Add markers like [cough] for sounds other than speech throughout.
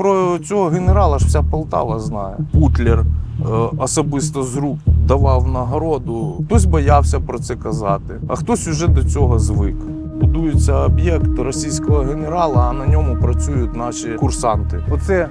про цього генерала ж вся Полтава знає. Путлер е, особисто з рук давав нагороду. Хтось боявся про це казати, а хтось уже до цього звик. Будується об'єкт російського генерала, а на ньому працюють наші курсанти. Оце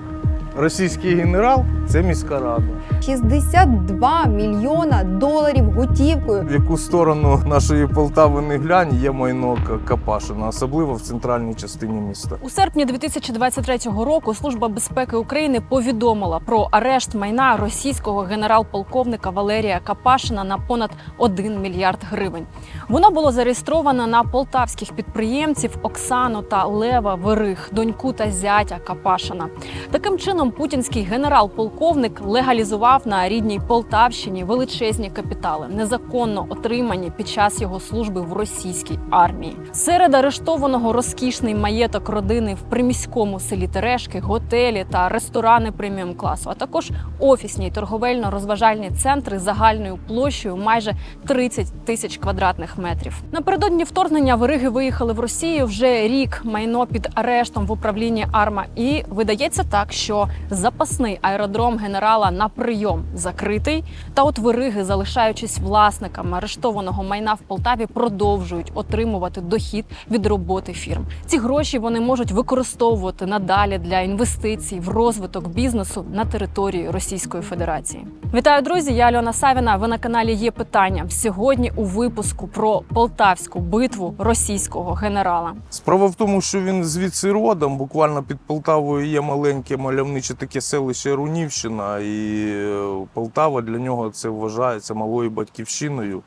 російський генерал, це міська рада. 62 мільйона доларів готівкою. В яку сторону нашої Полтави не глянь, є майно Капашина, особливо в центральній частині міста. У серпні 2023 року Служба безпеки України повідомила про арешт майна російського генерал-полковника Валерія Капашина на понад 1 мільярд гривень. Воно було зареєстровано на полтавських підприємців Оксану та Лева Верих, доньку та зятя Капашина. Таким чином, путінський генерал-полковник легалізував на рідній Полтавщині величезні капітали, незаконно отримані під час його служби в російській армії. Серед арештованого розкішний маєток родини в приміському селі Терешки, готелі та ресторани преміум класу, а також офісні й торговельно-розважальні центри загальною площею майже 30 тисяч квадратних метрів. Напередодні вторгнення вириги виїхали в Росію вже рік майно під арештом в управлінні Арма. І видається так, що запасний аеродром генерала на прийом закритий. Та от вириги, залишаючись власниками арештованого майна в Полтаві, продовжують отримувати дохід від роботи фірм. Ці гроші вони можуть використовувати надалі для інвестицій в розвиток бізнесу на території Російської Федерації. Вітаю, друзі! Я Альона Савіна. Ви на каналі є питання. Сьогодні у випуску про полтавську битву російського генерала. Справа в тому, що він звідси родом, буквально під Полтавою є маленьке мальовниче таке селище Рунівщина, і е, Полтава для нього це вважається малою батьківщиною.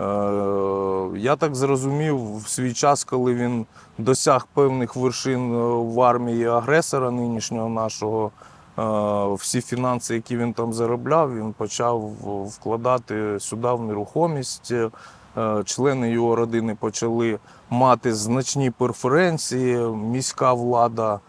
Е, Я так зрозумів, в свій час, коли він досяг певних вершин е, в армії агресора нинішнього нашого, всі фінанси, які він там заробляв, він почав вкладати сюди в нерухомість. Члени його родини почали мати значні преференції. Міська влада,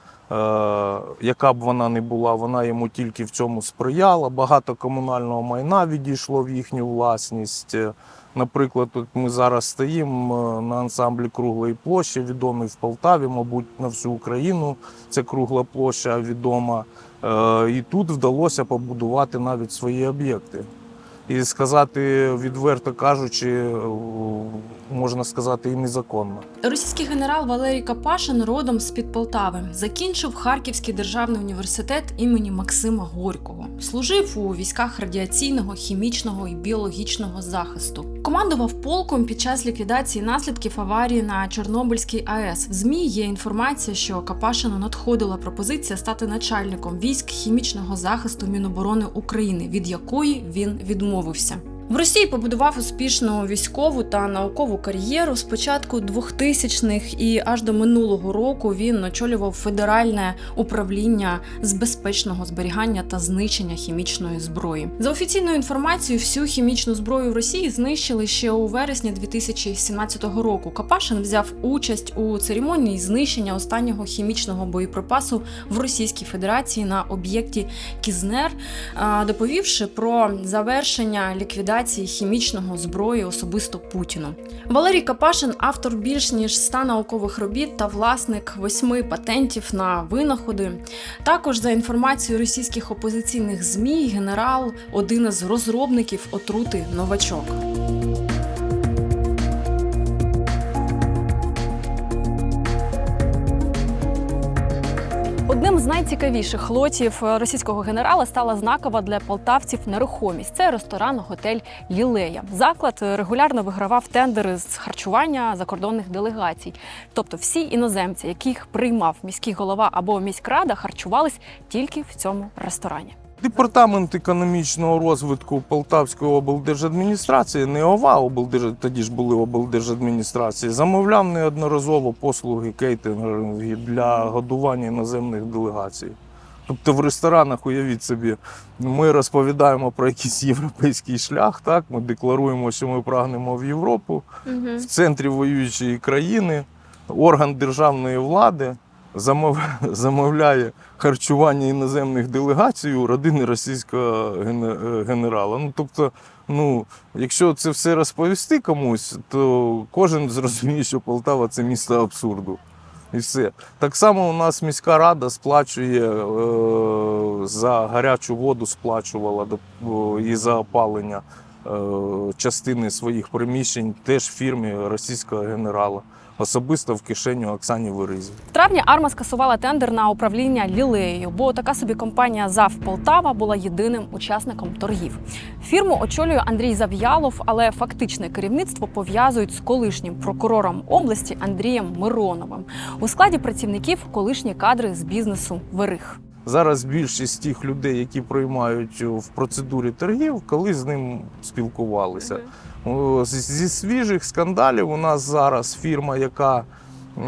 яка б вона не була, вона йому тільки в цьому сприяла. Багато комунального майна відійшло в їхню власність. Е, Наприклад, тут ми зараз стоїмо е, на ансамблі круглої площі, відомий в Полтаві, мабуть, на всю Україну. Це кругла площа відома. Е, І тут вдалося побудувати навіть свої об'єкти. І сказати, відверто кажучи, е, можна сказати, і незаконно. Російський генерал Валерій Капашин родом з під Полтави закінчив Харківський державний університет імені Максима Горького. Служив у військах радіаційного, хімічного і біологічного захисту. Командував полком під час ліквідації наслідків аварії на Чорнобильській АЕС. В ЗМІ є інформація, що Капашину надходила пропозиція стати начальником військ хімічного захисту Міноборони України, від якої він відмовився відмовився. В Росії побудував успішну військову та наукову кар'єру. Спочатку 2000-х і аж до минулого року він очолював федеральне управління з безпечного зберігання та знищення хімічної зброї. За офіційною інформацією, всю хімічну зброю в Росії знищили ще у вересні 2017 року. Капашин взяв участь у церемонії знищення останнього хімічного боєприпасу в Російській Федерації на об'єкті Кізнер, доповівши про завершення ліквідації хімічного зброї особисто Путіну. Валерій Капашин автор більш ніж 100 наукових робіт та власник восьми патентів на винаходи. Також за інформацією російських опозиційних змі, генерал один із розробників отрути новачок. Одним з найцікавіших лотів російського генерала стала знакова для полтавців нерухомість. Це ресторан, готель Лілея. Заклад регулярно вигравав тендери з харчування закордонних делегацій. Тобто всі іноземці, яких приймав міський голова або міськрада, харчувались тільки в цьому ресторані. Департамент економічного розвитку Полтавської облдержадміністрації, не ОВА, облдерж... тоді ж були облдержадміністрації, замовляв неодноразово послуги кейтингу для годування іноземних делегацій. Тобто в ресторанах, уявіть собі, ми розповідаємо про якийсь європейський шлях, так? ми декларуємо, що ми прагнемо в Європу, в центрі воюючої країни, орган державної влади замов... [laughs] замовляє харчування іноземних делегацій у родини російського генерала. Ну, тобто, ну, якщо це все розповісти комусь, то кожен зрозуміє, що Полтава це місто абсурду. І все. Так само у нас міська рада сплачує е, за гарячу воду, сплачувала і за опалення е, частини своїх приміщень теж фірмі російського генерала, особисто в кишеню Оксані Веризі. В травні Арма скасувала тендер на управління лілеєю, бо така собі компанія ЗАВ Полтава була єдиним учасником торгів. Фірму очолює Андрій Зав'ялов, але фактичне керівництво пов'язують з колишнім прокурором області Андрієм Мироновим. У складі працівників колишні кадри з бізнесу Верих. Зараз більшість тих людей, які приймають в процедурі торгів, коли з ним спілкувалися. З- Зі свіжих скандалів у нас зараз фірма, яка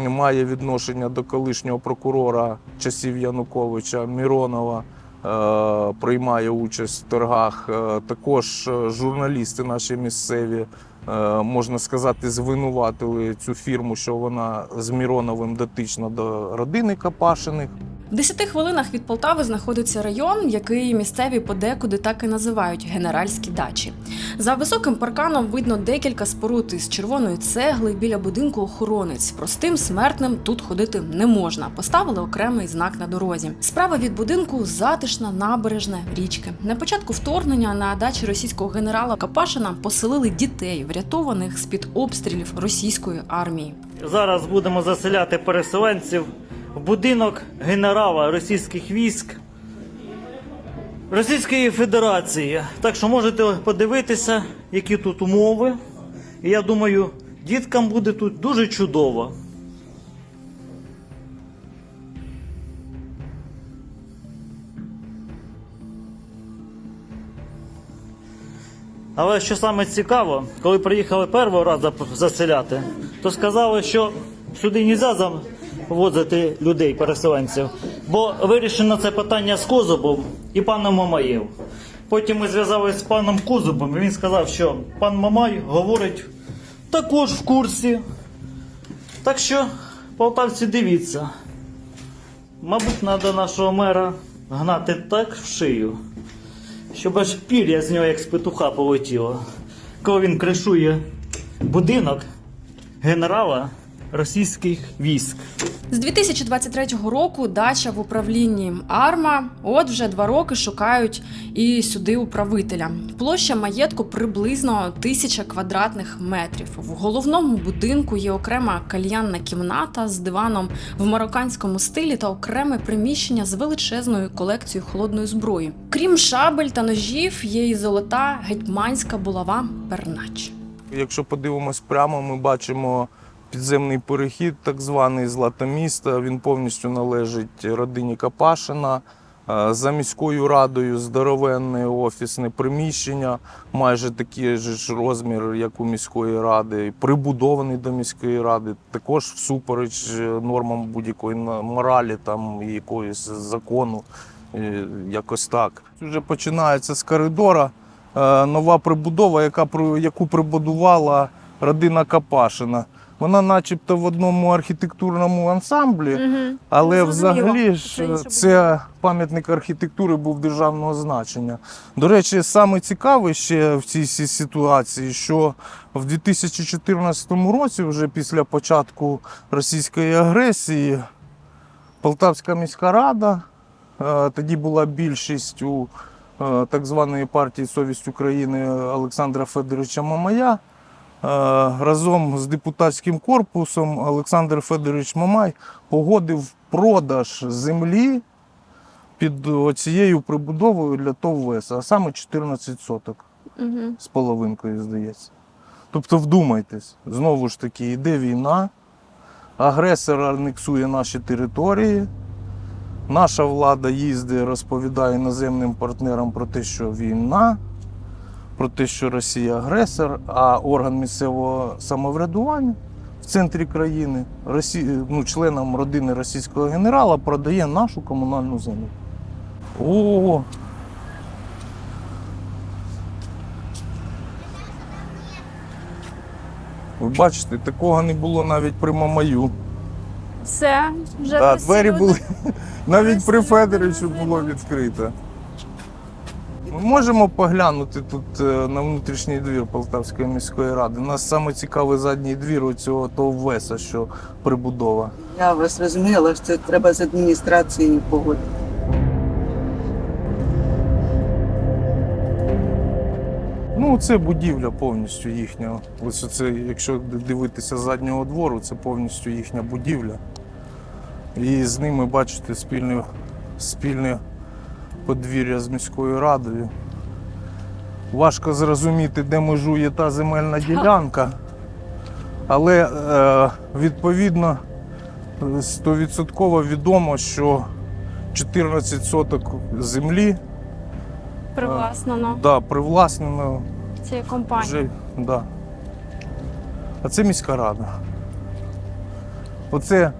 має відношення до колишнього прокурора часів Януковича Міронова, е, приймає участь в торгах. Е, Також е, журналісти наші місцеві, е, можна сказати, звинуватили цю фірму, що вона з Міроновим дотична до родини Капашиних. В 10 хвилинах від Полтави знаходиться район, який місцеві подекуди так і називають генеральські дачі. За високим парканом видно декілька споруд із червоної цегли біля будинку охоронець. Простим смертним тут ходити не можна. Поставили окремий знак на дорозі. Справа від будинку затишна набережна річки. На початку вторгнення на дачі російського генерала Капашина поселили дітей, врятованих з під обстрілів російської армії. Зараз будемо заселяти переселенців будинок генерала російських військ Російської Федерації. Так що можете подивитися, які тут умови. І я думаю, діткам буде тут дуже чудово. Але що саме цікаво, коли приїхали першого разу заселяти, то сказали, що сюди не можна завозити людей, переселенців, бо вирішено це питання з Козубом і паном Мамаєв. Потім ми зв'язалися з паном Козубом, і він сказав, що пан Мамай говорить також в курсі. Так що, полтавці, дивіться. Мабуть, треба нашого мера гнати так в шию щоб аж пір'я з нього як з петуха полетіло. Коли він кришує будинок генерала російських військ. З 2023 року дача в управлінні Арма. От вже два роки шукають і сюди управителя. Площа маєтку приблизно тисяча квадратних метрів. В головному будинку є окрема кальянна кімната з диваном в марокканському стилі та окреме приміщення з величезною колекцією холодної зброї. Крім шабель та ножів, є і золота гетьманська булава пернач. Якщо подивимось прямо, ми бачимо підземний перехід, так званий Златоміста. Він повністю належить родині Капашина. Е, За міською радою здоровенне офісне приміщення, майже такий ж розмір, як у міської ради, прибудований до міської ради, також всупереч е, нормам будь-якої моралі там, і якоїсь закону. е, Якось так. Вже починається з коридора нова прибудова, яка, яку прибудувала родина Капашина. Вона начебто в одному архітектурному ансамблі, але Ну, взагалі ж це пам'ятник архітектури був державного значення. До речі, саме цікаве ще в цій ситуації, що в 2014 році, вже після початку російської агресії, Полтавська міська рада, е, тоді була більшість у е, так званої партії Совість України Олександра Федоровича Мамая. Е, Разом з депутатським корпусом Олександр Федорович Мамай погодив продаж землі під цією прибудовою для ТОВ а саме 14 соток з половинкою, здається. Тобто вдумайтесь, знову ж таки, йде війна, агресор анексує наші території. Наша влада їздить, розповідає іноземним партнерам про те, що війна, про те, що Росія агресор, а орган місцевого самоврядування в центрі країни Росі... ну, членам родини російського генерала продає нашу комунальну землю. О! Ви бачите, такого не було навіть при Мамаю. Це вже Да, двері були [laughs] навіть при Федоровичу було відкрито. Ми можемо поглянути тут е, на внутрішній двір Полтавської міської ради. У нас саме цікавий задній двір у цього ТОВ ВЕСа, що прибудова. Я вас розуміла, що це треба з адміністрацією погодити. Ну, це будівля повністю їхня. Ось це, якщо дивитися з заднього двору, це повністю їхня будівля. І з ними бачите спільне, спільне подвір'я з міською радою. Важко зрозуміти, де межує та земельна ділянка. Але е, відповідно стовідсотково відомо, що 14 соток землі Привласнено да, привласнено цієї компанії. вже, да. А це міська рада. Оце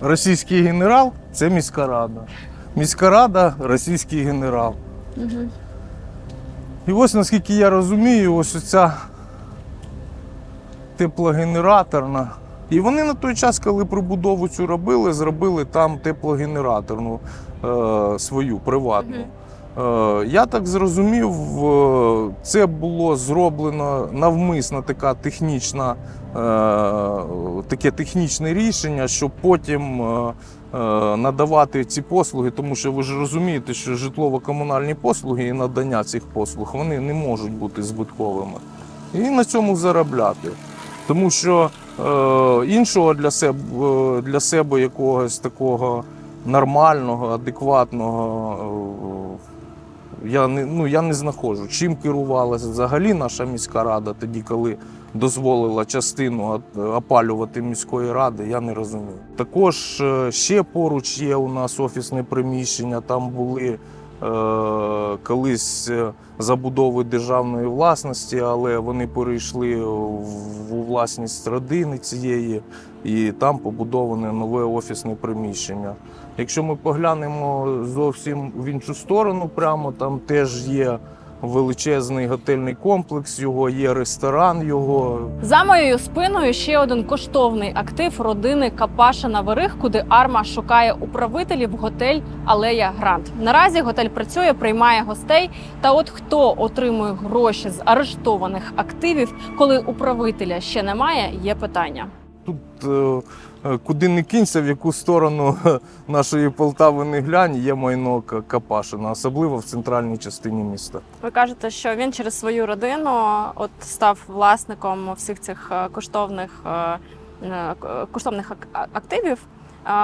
російський генерал, це міська рада. Міська рада, російський генерал. Мгм. І ось наскільки я розумію, ось ця теплогенераторна. І вони на той час, коли прибудову цю робили, зробили там теплогенераторну е, свою приватну. Е, Я так зрозумів, це було зроблено навмисно така технічна, е, таке технічне рішення, щоб потім е, е, надавати ці послуги, тому що ви ж розумієте, що житлово-комунальні послуги і надання цих послуг вони не можуть бути збитковими. І на цьому заробляти. Тому що е, іншого для себе, для себе якогось такого нормального, адекватного. Я не, ну, я не знаходжу. Чим керувалася взагалі наша міська рада тоді, коли дозволила частину опалювати міської ради, я не розумію. Також е, ще поруч є у нас офісне приміщення, там були е, колись е, забудови державної власності, але вони перейшли в власність родини цієї, і там побудоване нове офісне приміщення. Якщо ми поглянемо зовсім в іншу сторону, прямо там теж є величезний готельний комплекс, його є ресторан його. За моєю спиною ще один коштовний актив родини Капашина Верих, куди Арма шукає управителів готель Алея Грант. Наразі готель працює, приймає гостей. Та от хто отримує гроші з арештованих активів, коли управителя ще немає, є питання. Тут е, е, куди не кинься, в яку сторону е, [laughs] нашої Полтави не глянь, є майно Капашина, особливо в центральній частині міста. Ви кажете, що він через свою родину от став власником всіх цих е, коштовних е, е, коштовних ак- активів.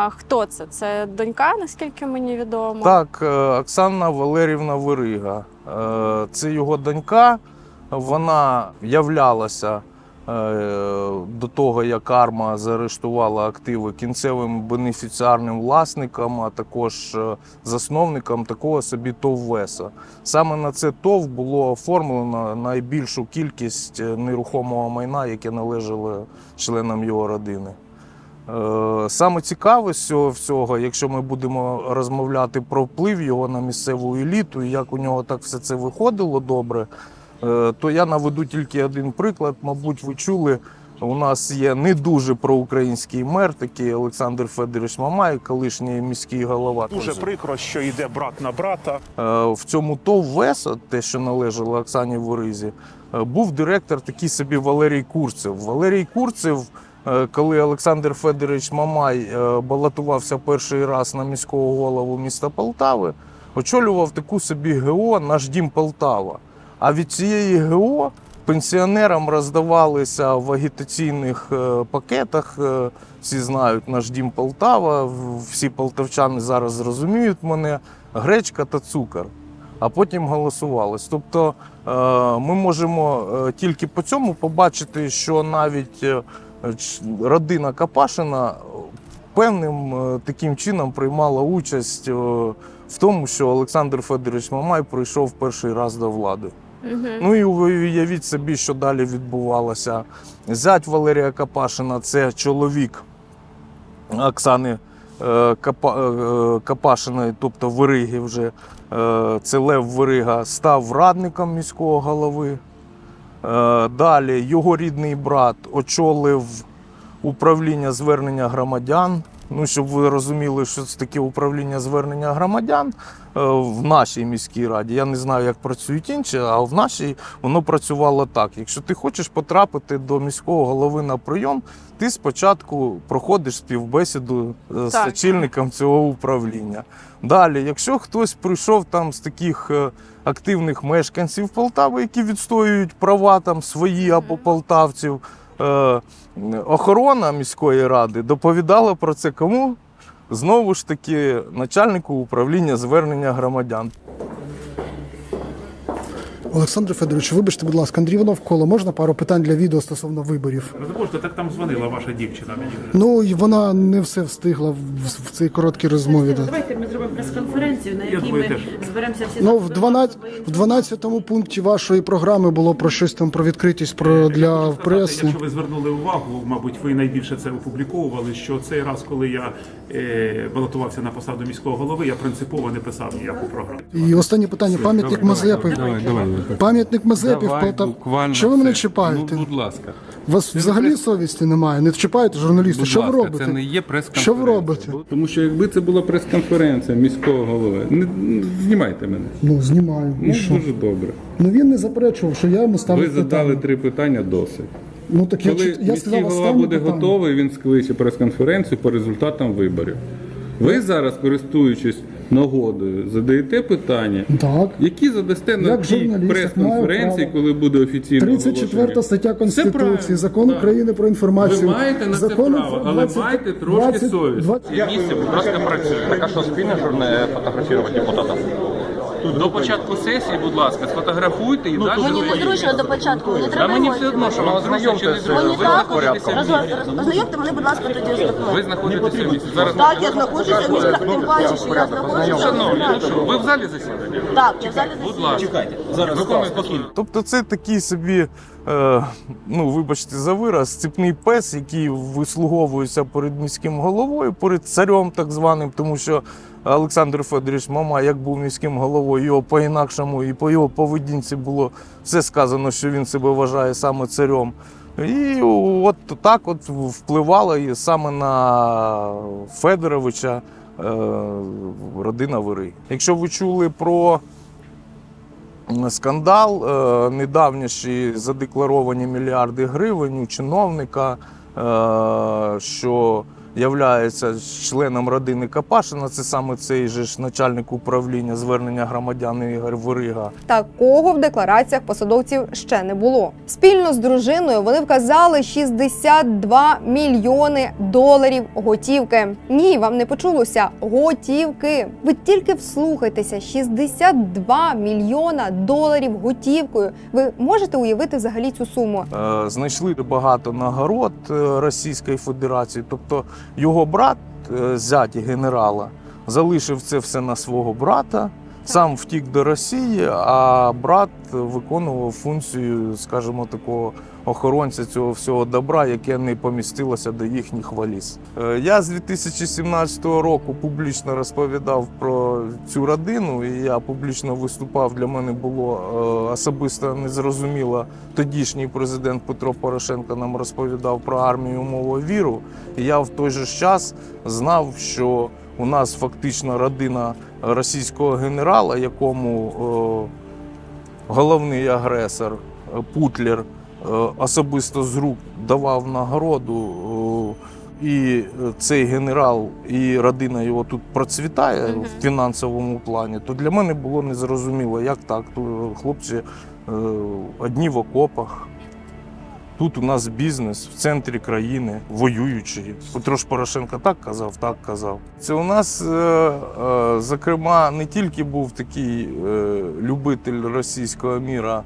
Хто це? Це донька, наскільки мені відомо. Так, е, Оксана Валерівна Вирига. Е, Це його донька. Вона являлася е, до того, як Арма заарештувала активи кінцевим бенефіціарним власником, а також е, засновником такого собі ТОВ ВЕСа. Саме на це ТОВ було оформлено найбільшу кількість е, нерухомого майна, яке належало членам його родини. Е, Саме цікаве з цього всього, якщо ми будемо розмовляти про вплив його на місцеву еліту і як у нього так все це виходило добре, е, то я наведу тільки один приклад. Мабуть, ви чули, у нас є не дуже проукраїнський мер, такий Олександр Федорович Мамай, колишній міський голова. Дуже прикро, що йде брат на брата. Е, В цьому ТОВ ВЕСа, те, що належало Оксані Воризі, е, був директор такий собі Валерій Курцев. Валерій Курцев, е, коли Олександр Федорович Мамай е, балотувався перший раз на міського голову міста Полтави, очолював таку собі ГО Наш дім Полтава. А від цієї ГО пенсіонерам роздавалися в агітаційних е, пакетах. е, Всі знають наш дім Полтава. Всі полтавчани зараз зрозуміють мене. Гречка та цукор. А потім голосувалось. Тобто е, ми можемо тільки по цьому побачити, що навіть родина Капашина певним таким чином приймала участь в тому, що Олександр Федорович Мамай прийшов перший раз до влади. Ну і уявіть собі, що далі відбувалося. Зять Валерія Капашина це чоловік Оксани е, Капа, е, Капашиної, тобто Вириги вже. Е, Це Лев Вирига став радником міського голови. Е, Далі його рідний брат очолив управління звернення громадян Ну, щоб ви розуміли, що це таке управління звернення громадян е, в нашій міській раді. Я не знаю, як працюють інші, а в нашій воно працювало так. Якщо ти хочеш потрапити до міського голови на прийом, ти спочатку проходиш співбесіду е, з Так. очільником цього управління. Далі, якщо хтось прийшов там з таких е, активних мешканців Полтави, які відстоюють права там свої або полтавців, охорона міської ради доповідала про це кому? Знову ж таки, начальнику управління звернення громадян. Олександр Федорович, вибачте, будь ласка, Андрій Іванов коло. Можна пару питань для відео стосовно виборів? Розумієте, так там дзвонила ваша дівчина мені. Ну і вона не все встигла в, в цій короткій розмові. Давайте ми зробимо прес-конференцію, на якій ми зберемося всі. Ну, в 12, в 12 пункті вашої програми було про щось там про відкритість про для Хочу сказати, преси. Якщо ви звернули увагу, мабуть, ви найбільше це опубліковували, що цей раз, коли я е, балотувався на посаду міського голови, я принципово не писав ніяку програму. І останнє питання: пам'ятник Мазепи. Давай, давай. Пам'ятник Мазепі в Полтаві. буквально Що ви мене чіпаєте? Ну, будь ласка. У вас взагалі совісті немає. Не чіпаєте журналіста. Що ласка, ви робите? Це не є прес-конференція. Що ви робите? Тому що якби це була прес-конференція міського голови, не не знімайте мене. Ну, знімаю. І Ну, що? дуже добре. Ну він не заперечував, що я йому ставлю. Ви задали питання. три питання досить. Ну так Коли я, я сказав голова буде питання. готовий, він скличе прес-конференцію по результатам виборів. Ви зараз, користуючись нагодою, задаєте питання, Так. які задасте на Як тій журналіст, прес-конференції, право. коли буде офіційно 34 оголошення. стаття Конституції, правильно, закон так. України про інформацію. Ви маєте на це Закон право, але 20 майте трошки совісті. 20 Місце ласка, працює. Так а що спільно ж не фотографувати депутатів? До початку сесії, будь ласка, сфотографуйте і далі. Мені незручно до початку, мені А мені все одно, що вам зручно чи не зручно. Мені Ви знаходитеся в місті. Ознайомте мене, будь ласка, тоді з Ви документом. знаходитеся в місті. Зараз Так, я знаходжуся в місті, тим паче, що я знаходжуся Шановні, ну що, ви в залі засідання? Так, я в залі Будь засідання. ласка. Виконуйте спокійно. Тобто це такий собі, е, ну вибачте за вираз, ціпний пес, який вислуговується перед міським головою, перед царем так званим, тому що Олександр Федорович Мама, як був міським головою, його по-інакшому і по його поведінці було все сказано, що він себе вважає саме царем. І от так от впливала і саме на Федоровича е, родина Вири. Якщо ви чули про скандал, е, недавніші задекларовані мільярди гривень у чиновника, е, що являється членом родини Капашина, це саме цей же ж начальник управління звернення громадян Ігор Ворига. Такого в деклараціях посадовців ще не було. Спільно з дружиною вони вказали 62 мільйони доларів готівки. Ні, вам не почулося готівки. Ви тільки вслухайтеся: 62 мільйона доларів готівкою. Ви можете уявити взагалі цю суму? Е, Знайшли багато нагород е, Російської Федерації, тобто його брат, е, зять генерала, залишив це все на свого брата. Сам втік до Росії, а брат виконував функцію, скажімо, такого охоронця цього всього добра, яке не помістилося до їхніх валіз. Е, Я з 2017 року публічно розповідав про цю родину, і я публічно виступав. Для мене було е, особисто незрозуміло. Тодішній президент Петро Порошенко нам розповідав про армію мову віру. І я в той же час знав, що у нас фактично родина російського генерала, якому е, головний агресор Путлер особисто з рук давав нагороду. е, І е, цей генерал і родина його тут процвітає в фінансовому плані, то для мене було незрозуміло, як так. То хлопці е, одні в окопах. Тут у нас бізнес в центрі країни, воюючий. Петро ж Порошенко так казав, так казав. Це у нас, е, е, зокрема, не тільки був такий е, любитель російського міра, е,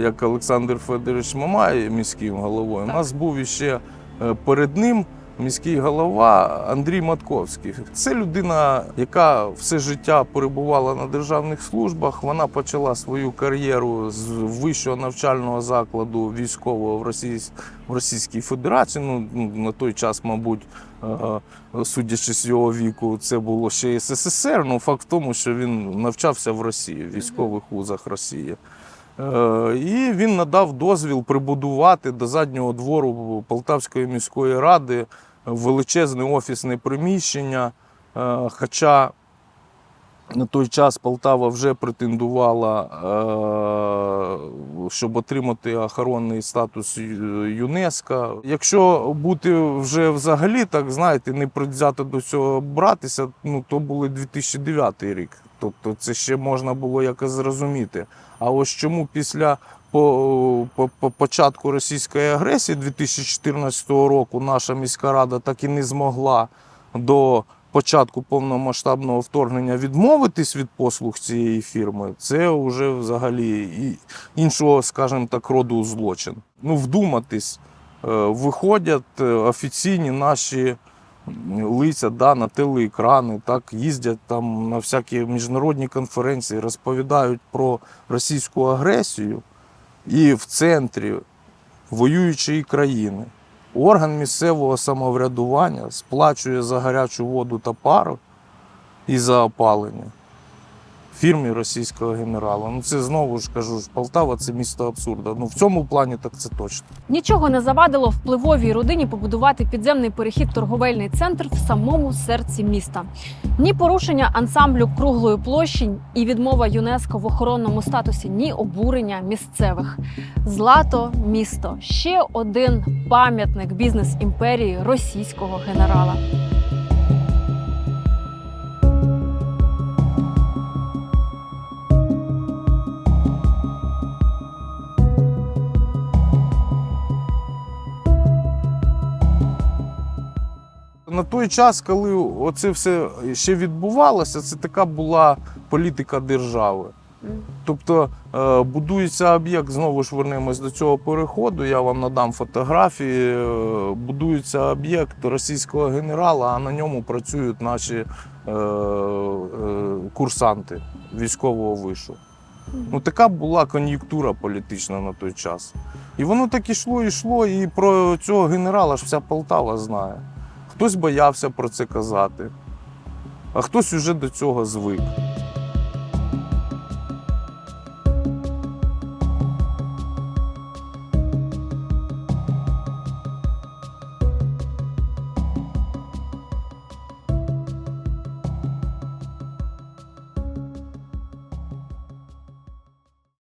як Олександр Федорович Мамай, міським головою. У нас був іще е, перед ним міський голова Андрій Матковський. Це людина, яка все життя перебувала на державних службах. Вона почала свою кар'єру з вищого навчального закладу військового в Російсь- в Російській Федерації. Ну на той час, мабуть, е, судячи з його віку, це було ще СССР. Ну факт в тому, що він навчався в Росії, в військових вузах Росії. Е, І він надав дозвіл прибудувати до заднього двору Полтавської міської ради величезне офісне приміщення. Е, Хоча на той час Полтава вже претендувала, е, щоб отримати охоронний статус ЮНЕСКО. Якщо бути вже взагалі, так знаєте, не предвзято до цього братися, ну то були 2009 рік. Тобто це ще можна було якось зрозуміти. А ось чому після по, по, по початку російської агресії 2014 року наша міська рада так і не змогла до початку повномасштабного вторгнення відмовитись від послуг цієї фірми, це вже взагалі іншого, скажімо так, роду злочин. Ну, вдуматись, е, виходять е, офіційні наші лиця да, на телеекрани, так, їздять там на всякі міжнародні конференції, розповідають про російську агресію і в центрі воюючої країни. Орган місцевого самоврядування сплачує за гарячу воду та пару і за опалення фірмі російського генерала. Ну це знову ж кажу, ж Полтава це місто абсурду. Ну в цьому плані так це точно. Нічого не завадило впливовій родині побудувати підземний перехід торговельний центр в самому серці міста. Ні порушення ансамблю круглої площі і відмова ЮНЕСКО в охоронному статусі, ні обурення місцевих. Злато місто ще один пам'ятник бізнес імперії російського генерала. На той час, коли оце все ще відбувалося, це така була політика держави. Тобто е, будується об'єкт, знову ж вернемось до цього переходу. Я вам надам фотографії. е, Будується об'єкт російського генерала, а на ньому працюють наші е, курсанти військового вишу. Ну, така була кон'юнктура політична на той час. І воно так ішло, ішло, і про цього генерала ж вся Полтава знає. Хтось боявся про це казати, а хтось уже до цього звик.